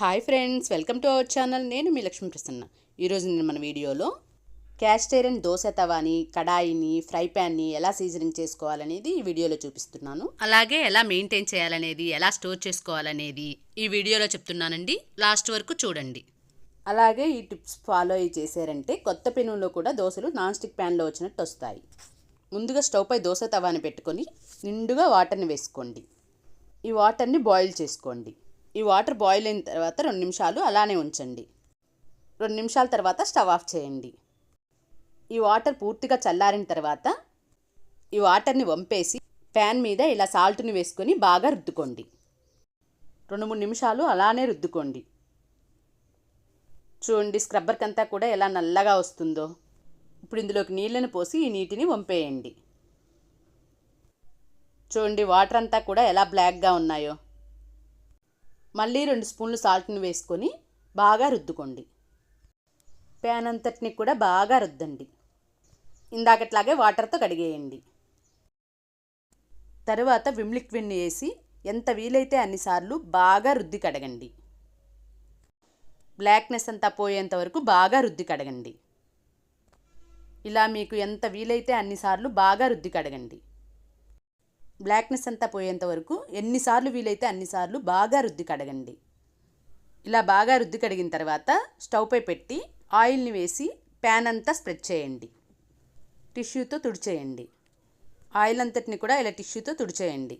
Hi friends welcome to our channel. నేను మీ లక్ష్మీ ప్రసన్న ఈరోజు నేను మన వీడియోలో క్యాస్టేరియన్ దోశ తవాని కడాయిని ఫ్రై ప్యాన్ని ఎలా సీజనింగ్ చేసుకోవాలనేది ఈ వీడియోలో చూపిస్తున్నాను. అలాగే ఎలా మెయింటైన్ చేయాలనేది ఎలా స్టోర్ చేసుకోవాలనేది ఈ వీడియోలో చెప్తున్నానండి. లాస్ట్ వరకు చూడండి. అలాగే ఈ టిప్స్ ఫాలో అయ్యి చేశారంటే కొత్త పెనులో కూడా దోశలు నాన్ స్టిక్ ప్యాన్లో వచ్చినట్టు వస్తాయి. ముందుగా స్టవ్పై దోశ తవాని పెట్టుకొని నిండుగా వాటర్ని వేసుకోండి. ఈ వాటర్ని బాయిల్ చేసుకోండి. ఈ వాటర్ బాయిల్ అయిన తర్వాత రెండు నిమిషాలు అలానే ఉంచండి. రెండు నిమిషాల తర్వాత స్టవ్ ఆఫ్ చేయండి. ఈ వాటర్ పూర్తిగా చల్లారిన తర్వాత ఈ వాటర్ని వంపేసి ప్యాన్ మీద ఇలా సాల్ట్ని వేసుకొని బాగా రుద్దుకోండి. రెండు మూడు నిమిషాలు అలానే రుద్దుకోండి. చూడండి స్క్రబ్బర్కి అంతా కూడా ఎలా నల్లగా వస్తుందో. ఇప్పుడు ఇందులోకి నీళ్ళని పోసి ఈ నీటిని వంపేయండి. చూడండి వాటర్ అంతా కూడా ఎలా బ్లాక్గా ఉన్నాయో. మళ్ళీ రెండు స్పూన్లు సాల్ట్ని వేసుకొని బాగా రుద్దుకోండి. ప్యాన్ అంతటిని కూడా బాగా రుద్దండి. ఇందాకట్లాగే వాటర్తో కడిగేయండి. తరువాత విమ్ లిక్విడ్ని వేసి ఎంత వీలైతే అన్నిసార్లు బాగా రుద్ది కడగండి. బ్లాక్నెస్ అంతా పోయేంత వరకు బాగా రుద్ది కడగండి. ఇలా మీకు ఎంత వీలైతే అన్నిసార్లు బాగా రుద్ది కడగండి. బ్లాక్నెస్ అంతా పోయేంత వరకు ఎన్నిసార్లు వీలైతే అన్నిసార్లు బాగా రుద్ది కడగండి. ఇలా బాగా రుద్ది కడిగిన తర్వాత స్టవ్ పై పెట్టి ఆయిల్ని వేసి ప్యాన్ అంతా స్ప్రెడ్ చేయండి. టిష్యూతో తుడిచేయండి. ఆయిల్ అంతటిని కూడా ఇలా టిష్యూతో తుడిచేయండి.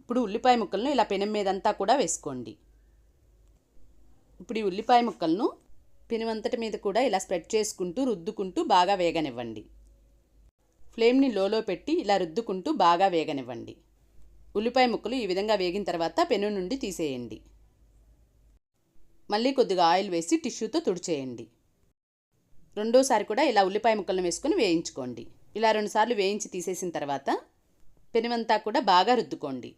ఇప్పుడు ఉల్లిపాయ ముక్కలను ఇలా పెనం మీదంతా కూడా వేసుకోండి. ఇప్పుడు ఈ ఉల్లిపాయ ముక్కలను పెనుమంతటి మీద కూడా ఇలా స్ప్రెడ్ చేసుకుంటూ రుద్దుకుంటూ బాగా వేగనివ్వండి. ఫ్లేమ్ని లోలో పెట్టి ఇలా రుద్దుకుంటూ బాగా వేగనివ్వండి. ఉల్లిపాయ ముక్కలు ఈ విధంగా వేగిన తర్వాత పెను నుండి తీసేయండి. మళ్ళీ కొద్దిగా ఆయిల్ వేసి టిష్యూతో తుడిచేయండి. రెండోసారి కూడా ఇలా ఉల్లిపాయ ముక్కలను వేసుకొని వేయించుకోండి. ఇలా రెండుసార్లు వేయించి తీసేసిన తర్వాత పెనుమంతా కూడా బాగా రుద్దుకోండి.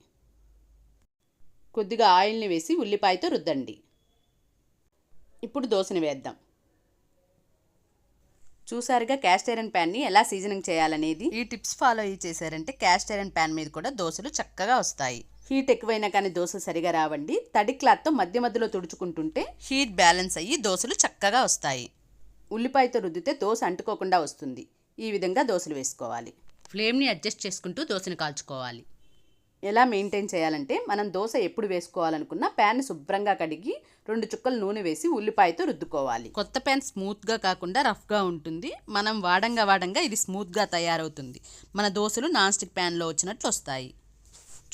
కొద్దిగా ఆయిల్ని వేసి ఉల్లిపాయతో రుద్దండి. ఇప్పుడు దోశని వేద్దాం. చూసారుగా క్యాస్ట్ ఐరన్ ప్యాన్ని ఎలా సీజనింగ్ చేయాలనేది? ఈ టిప్స్ ఫాలో అయ్యి చేశారంటే క్యాస్ట్ ఐరన్ ప్యాన్ మీద కూడా దోశలు చక్కగా వస్తాయి. హీట్ ఎక్కువైనా కానీ దోశలు సరిగా రావండి. తడి క్లాత్తో మధ్య మధ్యలో తుడుచుకుంటుంటే హీట్ బ్యాలెన్స్ అయ్యి దోశలు చక్కగా వస్తాయి. ఉల్లిపాయతో రుద్దితే దోశ అంటుకోకుండా వస్తుంది. ఈ విధంగా దోశలు వేసుకోవాలి. ఫ్లేమ్ని అడ్జస్ట్ చేసుకుంటూ దోశని కాల్చుకోవాలి. ఎలా మెయింటైన్ చేయాలంటే మనం దోశ ఎప్పుడు వేసుకోవాలనుకున్నా ప్యాన్ శుభ్రంగా కడిగి రెండు చుక్కలు నూనె వేసి ఉల్లిపాయతో రుద్దుకోవాలి. కొత్త ప్యాన్ స్మూత్గా కాకుండా రఫ్గా ఉంటుంది. మనం వాడంగా వాడంగా ఇది స్మూత్గా తయారవుతుంది. మన దోశలు నాన్ స్టిక్ ప్యాన్లో వచ్చినట్లు వస్తాయి.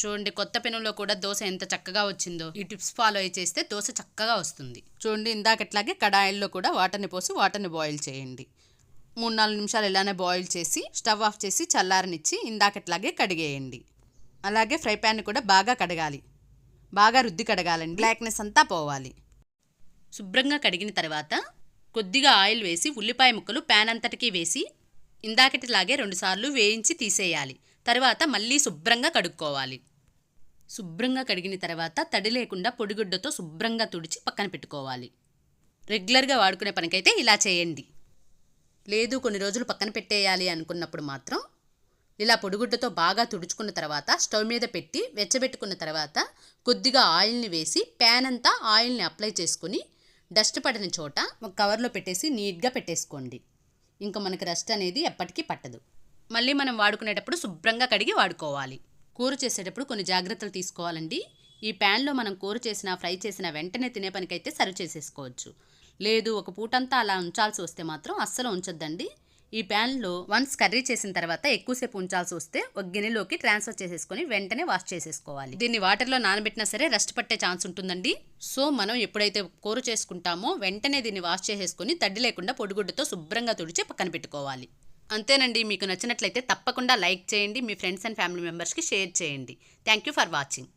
చూడండి కొత్త పెనులో కూడా దోశ ఎంత చక్కగా వచ్చిందో. ఈ టిప్స్ ఫాలో అయి చేస్తే దోశ చక్కగా వస్తుంది. చూడండి ఇందాకట్లాగే కడాయిల్లో కూడా వాటర్ని పోసి వాటర్ని బాయిల్ చేయండి. మూడు నాలుగు నిమిషాలు ఇలానే బాయిల్ చేసి స్టవ్ ఆఫ్ చేసి చల్లారనిచ్చి ఇందాకట్లాగే కడిగేయండి. అలాగే ఫ్రై ప్యాన్ కూడా బాగా కడగాలి. బాగా రుద్ది కడగాలండి. బ్లాక్నెస్ అంతా పోవాలి. శుభ్రంగా కడిగిన తర్వాత కొద్దిగా ఆయిల్ వేసి ఉల్లిపాయ ముక్కలు ప్యాన్ అంతటికీ వేసి ఇందాకటిలాగే రెండుసార్లు వేయించి తీసేయాలి. తర్వాత మళ్ళీ శుభ్రంగా కడుక్కోవాలి. శుభ్రంగా కడిగిన తర్వాత తడి లేకుండా పొడిగుడ్డతో శుభ్రంగా తుడిచి పక్కన పెట్టుకోవాలి. రెగ్యులర్గా వాడుకునే పనికైతే ఇలా చేయండి. లేదు కొన్ని రోజులు పక్కన పెట్టేయాలి అనుకున్నప్పుడు మాత్రం ఇలా పొడిగుడ్డతో బాగా తుడుచుకున్న తర్వాత స్టవ్ మీద పెట్టి వెచ్చబెట్టుకున్న తర్వాత కొద్దిగా ఆయిల్ని వేసి ప్యాన్ అంతా ఆయిల్ని అప్లై చేసుకుని డస్ట్ పడిన చోట ఒక కవర్లో పెట్టేసి నీట్గా పెట్టేసుకోండి. ఇంకా మనకి రస్ట్ అనేది ఎప్పటికీ పట్టదు. మళ్ళీ మనం వాడుకునేటప్పుడు శుభ్రంగా కడిగి వాడుకోవాలి. కూర చేసేటప్పుడు కొన్ని జాగ్రత్తలు తీసుకోవాలండి. ఈ ప్యాన్లో మనం కూర చేసిన ఫ్రై చేసిన వెంటనే తినే పనికైతే సర్వ్ చేసేసుకోవచ్చు. లేదు ఒక పూటంతా అలా ఉంచాల్సి వస్తే మాత్రం అస్సలు ఉంచొద్దండి. ఈ ప్యాన్లో వన్స్ కర్రీ చేసిన తర్వాత ఎక్కువసేపు ఉంచాల్సి వస్తే ఒక గిన్నెలోకి ట్రాన్స్ఫర్ చేసేసుకొని వెంటనే వాష్ చేసేసుకోవాలి. దీన్ని వాటర్లో నానబెట్టినా సరే రెస్ట్ పట్టే ఛాన్స్ ఉంటుందండి. సో మనం ఎప్పుడైతే కూర చేసుకుంటామో వెంటనే దీన్ని వాష్ చేసేసుకొని తడ్డి లేకుండా పొడిగుడ్డతో శుభ్రంగా తుడిచి పక్కన పెట్టుకోవాలి. అంతేనండి. మీకు నచ్చినట్లయితే తప్పకుండా లైక్ చేయండి. మీ ఫ్రెండ్స్ అండ్ ఫ్యామిలీ మెంబర్స్కి షేర్ చేయండి. Thank you for watching.